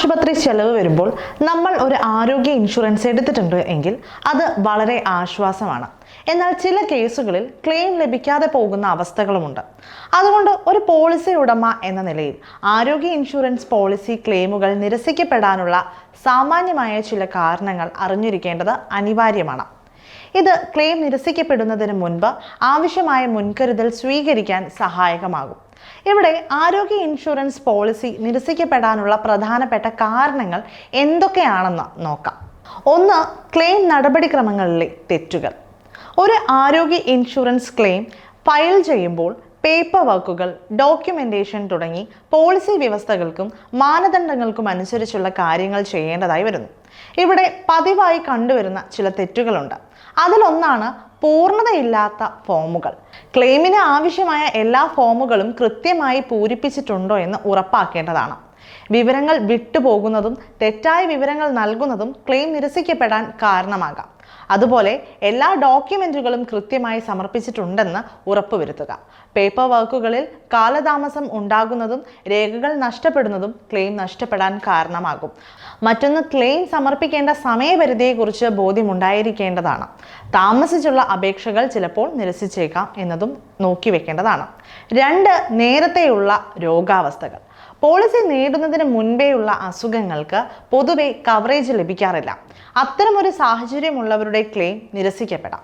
ആശുപത്രി ചെലവ് വരുമ്പോൾ നമ്മൾ ഒരു ആരോഗ്യ ഇൻഷുറൻസ് എടുത്തിട്ടുണ്ട് എങ്കിൽ അത് വളരെ ആശ്വാസമാണ്. എന്നാൽ ചില കേസുകളിൽ ക്ലെയിം ലഭിക്കാതെ പോകുന്ന അവസ്ഥകളുമുണ്ട്. അതുകൊണ്ട് ഒരു പോളിസി ഉടമ എന്ന നിലയിൽ ആരോഗ്യ ഇൻഷുറൻസ് പോളിസി ക്ലെയിമുകൾ നിരസിക്കപ്പെടാനുള്ള സാമാന്യമായ ചില കാരണങ്ങൾ അറിഞ്ഞിരിക്കേണ്ടത് അനിവാര്യമാണ്. ഇത് ക്ലെയിം നിരസിക്കപ്പെടുന്നതിന് മുൻപ് ആവശ്യമായ മുൻകരുതൽ സ്വീകരിക്കാൻ സഹായകമാകും. ഇവിടെ ആരോഗ്യ ഇൻഷുറൻസ് പോളിസി നിരസിക്കപ്പെടാനുള്ള പ്രധാനപ്പെട്ട കാരണങ്ങൾ എന്തൊക്കെയാണെന്ന് നോക്കാം. ഒന്ന് ക്ലെയിം നടപടിക്രമങ്ങളിലെ തെറ്റുകൾ. ഒരു ആരോഗ്യ ഇൻഷുറൻസ് ക്ലെയിം ഫയൽ ചെയ്യുമ്പോൾ പേപ്പർ വർക്കുകൾ ഡോക്യുമെന്റേഷൻ തുടങ്ങി പോളിസി വ്യവസ്ഥകൾക്കും മാനദണ്ഡങ്ങൾക്കും അനുസരിച്ചുള്ള കാര്യങ്ങൾ ചെയ്യേണ്ടതായി വരുന്നു. ഇവിടെ പതിവായി കണ്ടുവരുന്ന ചില തെറ്റുകളുണ്ട്. അതിലൊന്നാണ് പൂർണതയില്ലാത്ത ഫോമുകൾ. ക്ലെയിമിന് ആവശ്യമായ എല്ലാ ഫോമുകളും കൃത്യമായി പൂരിപ്പിച്ചിട്ടുണ്ടോ എന്ന് ഉറപ്പാക്കേണ്ടതാണ്. വിവരങ്ങൾ വിട്ടുപോകുന്നതും തെറ്റായ വിവരങ്ങൾ നൽകുന്നതും ക്ലെയിം നിരസിക്കപ്പെടാൻ കാരണമാകാം. അതുപോലെ എല്ലാ ഡോക്യുമെന്റുകളും കൃത്യമായി സമർപ്പിച്ചിട്ടുണ്ടെന്ന് ഉറപ്പുവരുത്തുക. പേപ്പർ വർക്കുകളിൽ കാലതാമസം ഉണ്ടാകുന്നതും രേഖകൾ നഷ്ടപ്പെടുന്നതും ക്ലെയിം നഷ്ടപ്പെടാൻ കാരണമാകും. മറ്റൊന്ന് ക്ലെയിം സമർപ്പിക്കേണ്ട സമയപരിധിയെക്കുറിച്ച് ബോധ്യമുണ്ടായിരിക്കേണ്ടതാണ്. താമസിച്ചുള്ള അപേക്ഷകൾ ചിലപ്പോൾ നിരസിച്ചേക്കാം എന്നതും നോക്കി വെക്കേണ്ടതാണ് രണ്ട് നേരത്തെയുള്ള രോഗാവസ്ഥകൾ. പോളിസി നേടുന്നതിന് മുൻപേയുള്ള അസുഖങ്ങൾക്ക് പൊതുവെ കവറേജ് ലഭിക്കാറില്ല. അത്തരമൊരു സാഹചര്യമുള്ളവരുടെ ക്ലെയിം നിരസിക്കപ്പെടാം.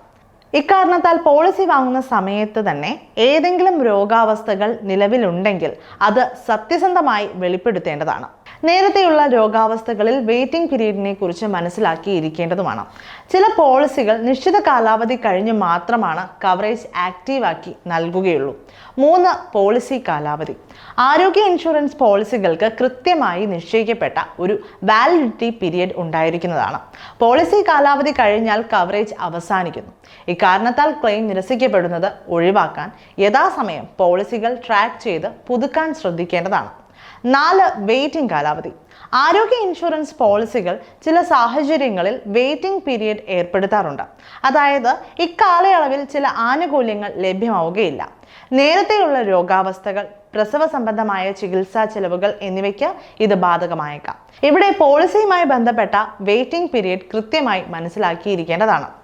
ഇക്കാരണത്താൽ പോളിസി വാങ്ങുന്ന സമയത്ത് തന്നെ ഏതെങ്കിലും രോഗാവസ്ഥകൾ നിലവിലുണ്ടെങ്കിൽ അത് സത്യസന്ധമായി വെളിപ്പെടുത്തേണ്ടതാണ്. നേരത്തെയുള്ള രോഗാവസ്ഥകളിൽ വെയിറ്റിംഗ് പീരീഡിനെ കുറിച്ച് മനസ്സിലാക്കിയിരിക്കേണ്ടതുമാണ്. ചില പോളിസികൾ നിശ്ചിത കാലാവധി കഴിഞ്ഞ് മാത്രമാണ് കവറേജ് ആക്റ്റീവാക്കി നൽകുകയുള്ളൂ. മൂന്ന് പോളിസി കാലാവധി. ആരോഗ്യ ഇൻഷുറൻസ് പോളിസികൾക്ക് കൃത്യമായി നിശ്ചയിക്കപ്പെട്ട ഒരു വാലിഡിറ്റി പീരിയഡ് ഉണ്ടായിരിക്കുന്നതാണ്. പോളിസി കാലാവധി കഴിഞ്ഞാൽ കവറേജ് അവസാനിക്കുന്നു. ഇക്കാരണത്താൽ ക്ലെയിം നിരസിക്കപ്പെടുന്നത് ഒഴിവാക്കാൻ യഥാസമയം പോളിസികൾ ട്രാക്ക് ചെയ്ത് പുതുക്കാൻ ശ്രദ്ധിക്കേണ്ടതാണ്. നാല് വെയിറ്റിംഗ് കാലാവധി. ആരോഗ്യ ഇൻഷുറൻസ് പോളിസികൾ ചില സാഹചര്യങ്ങളിൽ വെയിറ്റിംഗ് പീരിയഡ് ഏർപ്പെടുത്താറുണ്ട്. അതായത് ഇക്കാലയളവിൽ ചില ആനുകൂല്യങ്ങൾ ലഭ്യമാവുകയില്ല. നേരത്തെയുള്ള രോഗാവസ്ഥകൾ പ്രസവ സംബന്ധമായ ചികിത്സാ ചെലവുകൾ എന്നിവയ്ക്ക് ഇത് ബാധകമായേക്കാം. ഇവിടെ പോളിസിയുമായി ബന്ധപ്പെട്ട വെയിറ്റിംഗ് പീരിയഡ് കൃത്യമായി മനസ്സിലാക്കിയിരിക്കേണ്ടതാണ്.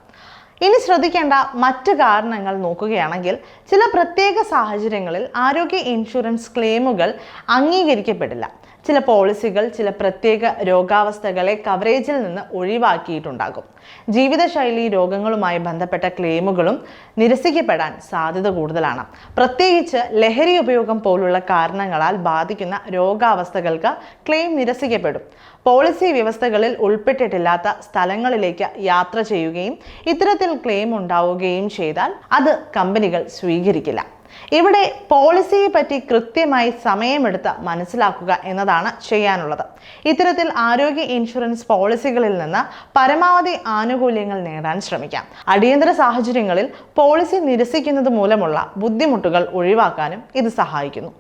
ഇനി ശ്രദ്ധിക്കേണ്ട മറ്റ് കാരണങ്ങൾ നോക്കുകയാണെങ്കിൽ ചില പ്രത്യേക സാഹചര്യങ്ങളിൽ ആരോഗ്യ ഇൻഷുറൻസ് ക്ലെയിമുകൾ അംഗീകരിക്കപ്പെടില്ല. ചില പോളിസികൾ ചില പ്രത്യേക രോഗാവസ്ഥകളെ കവറേജിൽ നിന്ന് ഒഴിവാക്കിയിട്ടുണ്ടാകും. ജീവിതശൈലി രോഗങ്ങളുമായി ബന്ധപ്പെട്ട ക്ലെയിമുകളും നിരസിക്കപ്പെടാൻ സാധ്യത കൂടുതലാണ്. പ്രത്യേകിച്ച് ലഹരി ഉപയോഗം പോലുള്ള കാരണങ്ങളാൽ ബാധിക്കുന്ന രോഗാവസ്ഥകൾക്ക് ക്ലെയിം നിരസിക്കപ്പെടും. പോളിസി വ്യവസ്ഥകളിൽ ഉൾപ്പെട്ടിട്ടില്ലാത്ത സ്ഥലങ്ങളിലേക്ക് യാത്ര ചെയ്യുകയും ഇത്തരത്തിൽ ക്ലെയിം ഉണ്ടാവുകയും ചെയ്താൽ അത് കമ്പനികൾ സ്വീകരിക്കില്ല. ഇവിടെ പോളിസിയെ പറ്റി കൃത്യമായി സമയമെടുത്ത് മനസ്സിലാക്കുക എന്നതാണ് ചെയ്യാനുള്ളത്. ഇത്തരത്തിൽ ആരോഗ്യ ഇൻഷുറൻസ് പോളിസികളിൽ നിന്ന് പരമാവധി ആനുകൂല്യങ്ങൾ നേടാൻ ശ്രമിക്കാം. അടിയന്തര സാഹചര്യങ്ങളിൽ പോളിസി നിരസിക്കുന്നത് മൂലമുള്ള ബുദ്ധിമുട്ടുകൾ ഒഴിവാക്കാനും ഇത് സഹായിക്കുന്നു.